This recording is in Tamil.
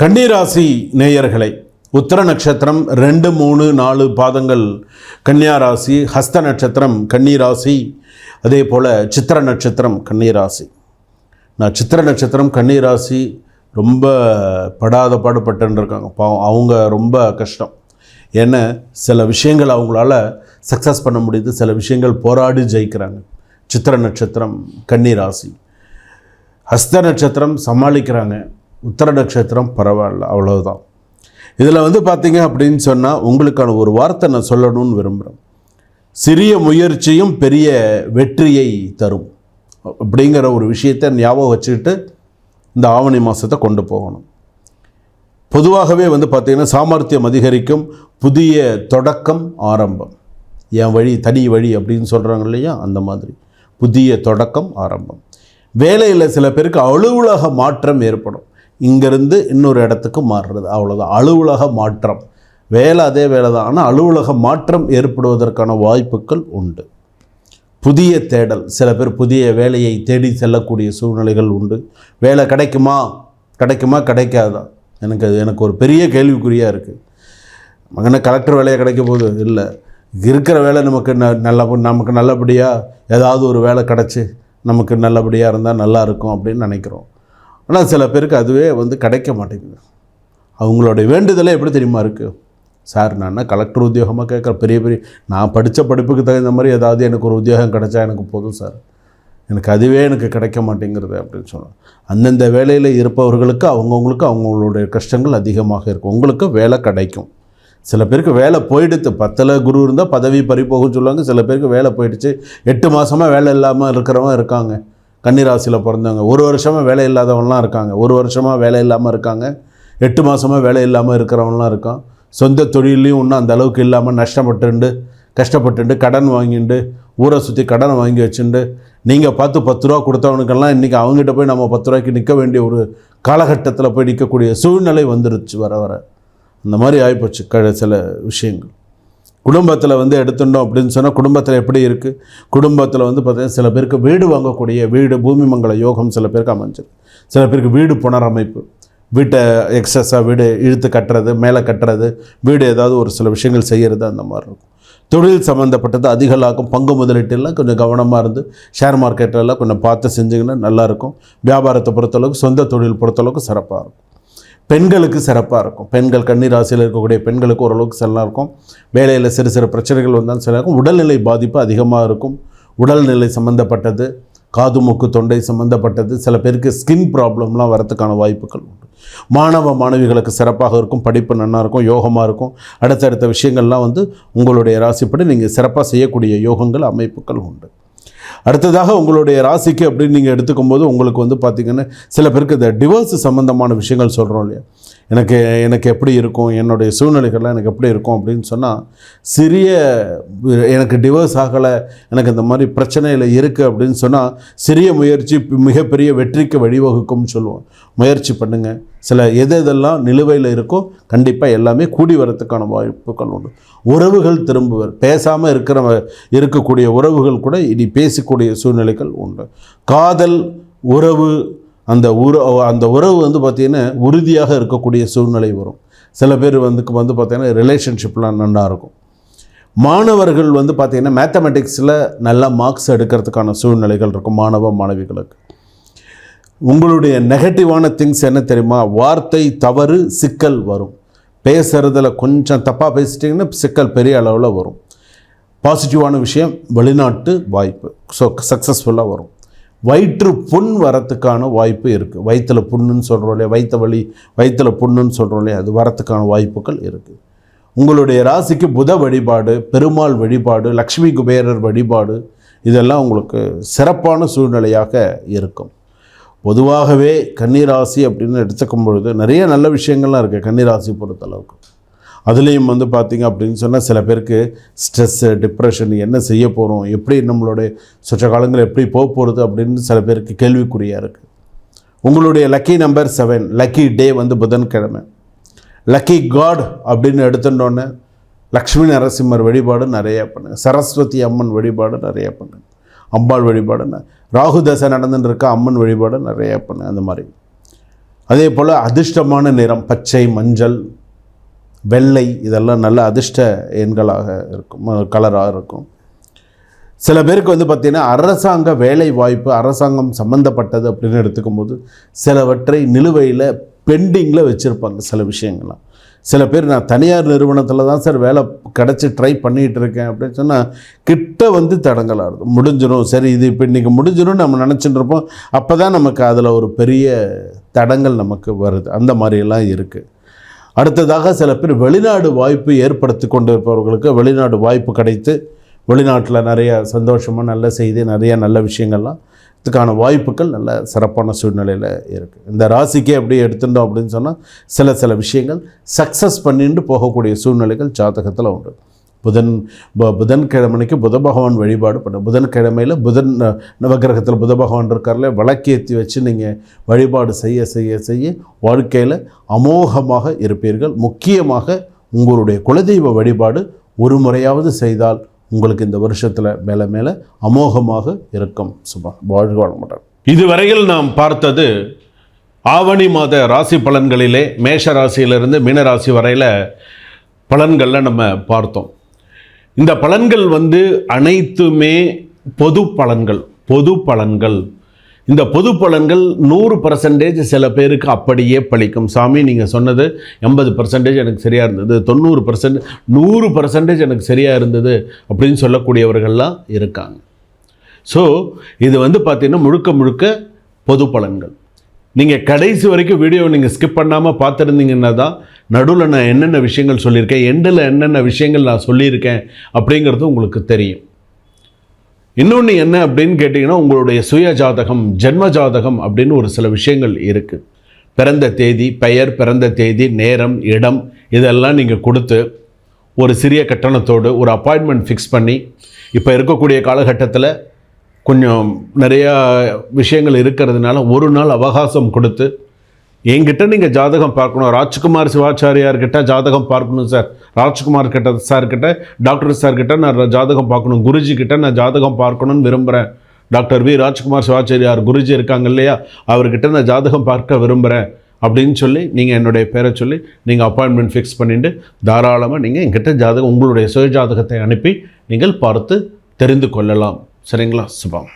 கன்னிராசி நேயர்களை உத்தர நட்சத்திரம் ரெண்டு மூணு நாலு பாதங்கள் கன்னியா ராசி ஹஸ்த நட்சத்திரம் கன்னிராசி அதே போல் சித்திர நட்சத்திரம் கன்னிராசி நான் சித்திர நட்சத்திரம் கன்னிராசி ரொம்ப படாத பாடுபட்டுன்னு இருக்காங்க பாவம் அவங்க ரொம்ப கஷ்டம். ஏன்னா சில விஷயங்கள் அவங்களால சக்ஸஸ் பண்ண முடியுது. சில விஷயங்கள் போராடி ஜெயிக்கிறாங்க. சித்திர நட்சத்திரம் கன்னிராசி ஹஸ்த நட்சத்திரம் சமாளிக்கிறாங்க. உத்தர நட்சத்திரம் பரவாயில்ல அவ்வளவுதான். இதில் வந்து பார்த்தீங்க அப்படின்னு சொன்னால் உங்களுக்கான ஒரு வார்த்தை நான் சொல்லணும்னு விரும்புகிறேன் சிறிய முயற்சியும் பெரிய வெற்றியை தரும். அப்படிங்கிற ஒரு விஷயத்தை ஞாபகம் வச்சுக்கிட்டு இந்த ஆவணி மாதத்தை கொண்டு போகணும். பொதுவாகவே வந்து பார்த்திங்கன்னா சாமர்த்தியம் அதிகரிக்கும் புதிய தொடக்கம் ஆரம்பம். என் வழி தனி வழி அப்படின்னு சொல்கிறாங்க இல்லையா? அந்த மாதிரி. புதிய தொடக்கம் ஆரம்பம். வேலையில் சில பேருக்கு அலுவலக மாற்றம் ஏற்படும். இங்கேருந்து இன்னொரு இடத்துக்கு மாறுறது. அவ்வளோதான் அலுவலக மாற்றம். வேலை அதே வேலை தான். ஆனால் அலுவலக மாற்றம் ஏற்படுவதற்கான வாய்ப்புகள் உண்டு. புதிய தேடல். சில பேர் புதிய வேலையை தேடி செல்லக்கூடிய சூழ்நிலைகள் உண்டு. வேலை கிடைக்குமா? கிடைக்குமா? கிடைக்காதா? எனக்கு அது எனக்கு ஒரு பெரிய கேள்விக்குறியாக இருக்குது மகனை கலெக்டர் வேலையை கிடைக்க போது இல்லை. இருக்கிற வேலை நமக்கு ந நல்ல நமக்கு நல்லபடியாக ஏதாவது ஒரு வேலை கிடச்சி நமக்கு நல்லபடியாக இருந்தால் நல்லா இருக்கும் அப்படின்னு நினைக்கிறோம். ஆனால் சில பேருக்கு அதுவே வந்து கிடைக்க மாட்டேங்குது. அவங்களுடைய வேண்டுதலே எப்படி தெரியுமா இருக்குது சார் நான் கலெக்டர் உத்தியோகமாக கேட்குற பெரிய பெரிய நான் படித்த படிப்புக்கு தகுந்த மாதிரி ஏதாவது எனக்கு ஒரு உத்தியோகம் கிடைச்சா எனக்கு போதும் சார். எனக்கு அதுவே எனக்கு கிடைக்க மாட்டேங்கிறது அப்படின்னு சொன்னோம் அந்தந்த வேலையில் இருப்பவர்களுக்கு அவங்கவுங்களுக்கு அவங்களுடைய கஷ்டங்கள் அதிகமாக இருக்கும். உங்களுக்கு வேலை கிடைக்கும். சில பேருக்கு வேலை போயிடுத்து. பத்தில் குரு இருந்தால் பதவி பறி போகும்னு சொல்லுவாங்க. சில பேருக்கு வேலை போயிடுச்சு. எட்டு மாதமாக வேலை இல்லாமல் இருக்கிறவங்க இருக்காங்க. கன்னிராசியில் பிறந்தவங்க ஒரு வருஷமாக வேலை இல்லாதவங்களாம் இருக்காங்க. ஒரு வருஷமாக வேலை இல்லாமல் இருக்காங்க. எட்டு மாதமாக வேலை இல்லாமல் இருக்கிறவங்களாம் இருக்கான். சொந்த தொழிலையும் இன்னும் அந்த அளவுக்கு இல்லாமல் நஷ்டப்பட்டுண்டு கஷ்டப்பட்டுண்டு கடன் வாங்கிண்டு ஊரை சுற்றி கடனை வாங்கி வச்சுண்டு நீங்கள் பார்த்து பத்து ரூபா கொடுத்தவனுக்கெல்லாம் இன்றைக்கி அவங்ககிட்ட போய் நம்ம பத்து ரூபாய்க்கு நிற்க வேண்டிய ஒரு காலகட்டத்தில் போய் நிற்கக்கூடிய சூழ்நிலை வந்துருச்சு வர வர. அந்த மாதிரி ஆகிப்போச்சு க சில விஷயங்கள். குடும்பத்தில் வந்து எடுத்துட்டோம் அப்படின்னு சொன்னால் குடும்பத்தில் எப்படி இருக்குது குடும்பத்தில் வந்து பார்த்திங்கன்னா சில பேருக்கு வீடு வாங்கக்கூடிய வீடு பூமி மங்கள யோகம் சில பேருக்கு அமைஞ்சிருக்கு. சில பேருக்கு வீடு புனரமைப்பு வீட்டை எக்ஸஸாக வீடு இழுத்து கட்டுறது மேலே கட்டுறது வீடு ஏதாவது ஒரு சில விஷயங்கள் செய்கிறது அந்த மாதிரி இருக்கும். தொழில் சம்மந்தப்பட்டது அதிக லாபம் பங்கு முதலீட்டெல்லாம் கொஞ்சம் கவனமாக இருந்து ஷேர் மார்க்கெட்டெல்லாம் கொஞ்சம் பார்த்து செஞ்சிங்கன்னா நல்லாயிருக்கும் வியாபாரத்தை பொறுத்தளவுக்கு சொந்த தொழில் பொறுத்தளவுக்கு சிறப்பாக இருக்கும். பெண்களுக்கு சிறப்பாக இருக்கும். பெண்கள் கன்னிராசியில் இருக்கக்கூடிய பெண்களுக்கு ஓரளவுக்கு நல்லா இருக்கும். வேலையில் சிறு சிறு பிரச்சனைகள் வந்தாலும் சில இருக்கும். உடல்நிலை பாதிப்பு அதிகமாக இருக்கும். உடல்நிலை சம்மந்தப்பட்டது காது மூக்கு தொண்டை சம்மந்தப்பட்டது சில பேருக்கு ஸ்கின் ப்ராப்ளம்லாம் வரத்துக்கான வாய்ப்புகள் உண்டு. மாணவ மாணவிகளுக்கு சிறப்பாக இருக்கும். படிப்பு நல்லா இருக்கும் யோகமாக இருக்கும். அடுத்தடுத்த விஷயங்கள்லாம் வந்து உங்களுடைய ராசிப்படி நீங்கள் சிறப்பாக செய்யக்கூடிய யோகங்கள் அமைப்புகள் உண்டு. அடுத்ததாக உங்களுடைய ராசிக்கு அப்படின்னு நீங்கள் எடுத்துக்கும் போது உங்களுக்கு வந்து பார்த்திங்கன்னா சில பேருக்கு இந்த டிவோர்ஸ் சம்மந்தமான விஷயங்கள் சொல்கிறோம் இல்லையா? எனக்கு எனக்கு எப்படி இருக்கும்? என்னுடைய சூழ்நிலைகள்லாம் எனக்கு எப்படி இருக்கும் அப்படின்னு சொன்னால் சிறிய எனக்கு டிவோர்ஸ் ஆகலை எனக்கு இந்த மாதிரி பிரச்சனையில் இருக்குது அப்படின்னு சொன்னால் சிறிய முயற்சி மிகப்பெரிய வெற்றிக்கு வழிவகுக்கும்னு சொல்லுவோம். முயற்சி பண்ணுங்கள் சில எது எதெல்லாம் நிலுவையில் இருக்கோ கண்டிப்பாக எல்லாமே கூடி வரத்துக்கான வாய்ப்புகள் உண்டு. உறவுகள் திரும்புவர். பேசாமல் இருக்கிற இருக்கக்கூடிய உறவுகள் கூட இனி பேசக்கூடிய சூழ்நிலைகள் உண்டு. காதல் உறவு அந்த உற அந்த உறவு வந்து பார்த்திங்கன்னா உறுதியாக இருக்கக்கூடிய சூழ்நிலை வரும். சில பேர் வந்து வந்து பார்த்திங்கன்னா ரிலேஷன்ஷிப்லாம் நல்லா இருக்கும். மாணவர்கள் வந்து பார்த்திங்கன்னா மேத்தமெட்டிக்ஸில் நல்லா மார்க்ஸ் எடுக்கிறதுக்கான சூழ்நிலைகள் இருக்கும் மாணவ மாணவிகளுக்கு. உங்களுடைய நெகட்டிவான திங்ஸ் என்ன தெரியுமா? வார்த்தை தவறு சிக்கல் வரும். பேசுகிறதுல கொஞ்சம் தப்பாக பேசிட்டிங்கன்னா சிக்கல் பெரிய அளவில் வரும். பாசிட்டிவான விஷயம் வெளிநாட்டு வாய்ப்பு. ஸோ சக்ஸஸ்ஃபுல்லாக வரும். வயிற்று புண் வரத்துக்கான வாய்ப்பு இருக்குது வயிற்றில் புண்ணுன்னு சொல்கிறோம் இல்லையா? வயிற்று வலி வயிற்றில் புண்ணுன்னு சொல்கிறோம் இல்லையா? அது வரத்துக்கான வாய்ப்புகள் இருக்குது உங்களுடைய ராசிக்கு புத வழிபாடு பெருமாள் வழிபாடு லக்ஷ்மி குபேரர் வழிபாடு இதெல்லாம் உங்களுக்கு சிறப்பான சூழ்நிலையாக இருக்கும். பொதுவாகவே கன்னிராசி அப்படின்னு எடுத்துக்கும் பொழுது நிறைய நல்ல விஷயங்கள்லாம் இருக்குது கன்னிராசி பொறுத்தளவுக்கு அதுலேயும் வந்து பார்த்திங்க அப்படின்னு சொன்னால் சில பேருக்கு ஸ்ட்ரெஸ்ஸு டிப்ரெஷன் என்ன செய்ய போகிறோம் எப்படி நம்மளுடைய சொச்ச காலங்கள் எப்படி போக போகிறது அப்படின்னு சில பேருக்கு கேள்விக்குறியாக இருக்குது உங்களுடைய lucky number seven lucky day வந்து புதன்கிழமை. லக்கி காட் அப்படின்னு எடுத்துட்டோன்னே லக்ஷ்மி நரசிம்மர் வழிபாடு நிறைய பண்ணுங்கள் சரஸ்வதி அம்மன் வழிபாடு நிறைய பண்ணுங்கள் அம்பாள் வழிபாடுன்னு ராகு தசை நடந்துட்டு இருக்க அம்மன் வழிபாடு நிறைய பண்ணு அந்த மாதிரி. அதே போல் அதிர்ஷ்டமான நிறம் பச்சை மஞ்சள் வெள்ளை இதெல்லாம் நல்ல அதிர்ஷ்ட எண்களாக இருக்கும் கலராக இருக்கும். சில பேருக்கு வந்து பார்த்திங்கன்னா அரசாங்க வேலை வாய்ப்பு அரசாங்கம் சம்மந்தப்பட்டது அப்படின்னு எடுத்துக்கும் போது சிலவற்றை நிலுவையில் பெண்டிங்கில் வச்சுருப்பாங்க சில விஷயங்கள்லாம். சில பேர் நான் தனியார் நிறுவனத்தில் தான் சார் வேலை கிடச்சி ட்ரை பண்ணிகிட்டு இருக்கேன் அப்படின்னு சொன்னால் கிட்ட வந்து தடங்கலாக இருக்கும் முடிஞ்சிடும் சரி இது இப்போ இன்றைக்கி முடிஞ்சிடும் நம்ம நினச்சிட்டு இருப்போம். அப்போ தான் நமக்கு அதில் ஒரு பெரிய தடங்கள் நமக்கு வருது. அந்த மாதிரியெல்லாம் இருக்குது அடுத்ததாக சில பேர் வெளிநாடு வாய்ப்பு ஏற்படுத்தி கொண்டு இருப்பவர்களுக்கு வெளிநாடு வாய்ப்பு கிடைத்து வெளிநாட்டில் நிறைய சந்தோஷமாக நல்ல செய்தி நிறைய நல்ல விஷயங்கள்லாம் இதுக்கான வாய்ப்புகள் நல்ல சிறப்பான சூழ்நிலையில் இருக்குது இந்த ராசிக்கே அப்படியே எடுத்துட்டோம் அப்படின்னு சொன்னால் சில சில விஷயங்கள் சக்ஸஸ் பண்ணிட்டு போகக்கூடிய சூழ்நிலைகள் ஜாதகத்தில் உண்டு. புதன் பு- புதன்கிழமைக்கு புத பகவான் வழிபாடு பண்ண. புதன்கிழமையில் புதன் நவகிரகத்தில் நவக்கிரகத்தில் புத பகவான் இருக்கார்ல விளக்கேற்றி வச்சு நீங்கள் வழிபாடு செய்ய செய்ய செய்ய வாழ்க்கையில் அமோகமாக இருப்பீர்கள். முக்கியமாக உங்களுடைய குலதெய்வ வழிபாடு ஒரு முறையாவது செய்தால் உங்களுக்கு இந்த வருஷத்தில் மேலே மேலே அமோகமாக இருக்கும். சுபா வாழ்க வளமுடன். இதுவரையில் நாம் பார்த்தது ஆவணி மாத ராசி பலன்களிலே மேஷ ராசியிலிருந்து மீன ராசி வரையில் பலன்களில் நம்ம பார்த்தோம். இந்த பலன்கள் வந்து அனைத்துமே பொது பலன்கள் பொது பலன்கள். இந்த பொது பலன்கள் நூறு பர்சன்டேஜ் சில பேருக்கு அப்படியே பழிக்கும். சாமி நீங்கள் சொன்னது எண்பது பர்சன்டேஜ் எனக்கு சரியாக இருந்தது. தொண்ணூறு பர்சன்ட் நூறு பர்சன்டேஜ் எனக்கு சரியாக இருந்தது அப்படின்னு சொல்லக்கூடியவர்கள்லாம் இருக்காங்க. ஸோ இது வந்து பார்த்தீங்கன்னா முழுக்க முழுக்க பொது பலன்கள். நீங்கள் கடைசி வரைக்கும் வீடியோ நீங்கள் ஸ்கிப் பண்ணாமல் பார்த்துருந்தீங்கன்னா தான் நடுவில் நான் என்னென்ன விஷயங்கள் சொல்லியிருக்கேன் எண்டில் என்னென்ன விஷயங்கள் நான் சொல்லியிருக்கேன் அப்படிங்கிறது உங்களுக்கு தெரியும். இன்னொன்று என்ன அப்படின்னு கேட்டிங்கன்னா உங்களுடைய சுய ஜாதகம் ஜென்ம ஜாதகம் அப்படின்னு ஒரு சில விஷயங்கள் இருக்குது பிறந்த தேதி பெயர் பிறந்த தேதி நேரம் இடம் இதெல்லாம் நீங்கள் கொடுத்து ஒரு சிறிய கட்டணத்தோடு ஒரு அப்பாயின்மெண்ட் ஃபிக்ஸ் பண்ணி இப்போ இருக்கக்கூடிய காலகட்டத்தில் கொஞ்சம் நிறையா விஷயங்கள் இருக்கிறதுனால ஒரு நாள் அவகாசம் கொடுத்து என்கிட்ட நீங்கள் ஜாதகம் பார்க்கணும். ராஜ்குமார் சிவாச்சாரியார்கிட்ட ஜாதகம் பார்க்கணும் சார் ராஜ்குமார் கிட்ட சார் கிட்ட டாக்டர் சார் கிட்ட நான் ஜாதகம் பார்க்கணும். குருஜி கிட்ட நான் ஜாதகம் பார்க்கணும்னு விரும்புகிறேன் டாக்டர் வி. ராஜ்குமார் சிவாச்சாரியார் குருஜி இருக்காங்க இல்லையா? அவர்கிட்ட நான் ஜாதகம் பார்க்க விரும்புகிறேன் அப்படின்னு சொல்லி நீங்கள் என்னுடைய பேரை சொல்லி நீங்கள் அப்பாயின்மெண்ட் ஃபிக்ஸ் பண்ணிட்டு தாராளமாக நீங்கள் என்கிட்ட ஜாதகம் உங்களுடைய சுய ஜாதகத்தை அனுப்பி நீங்கள் பார்த்து தெரிந்து கொள்ளலாம். சரிங்களா? சுபம்.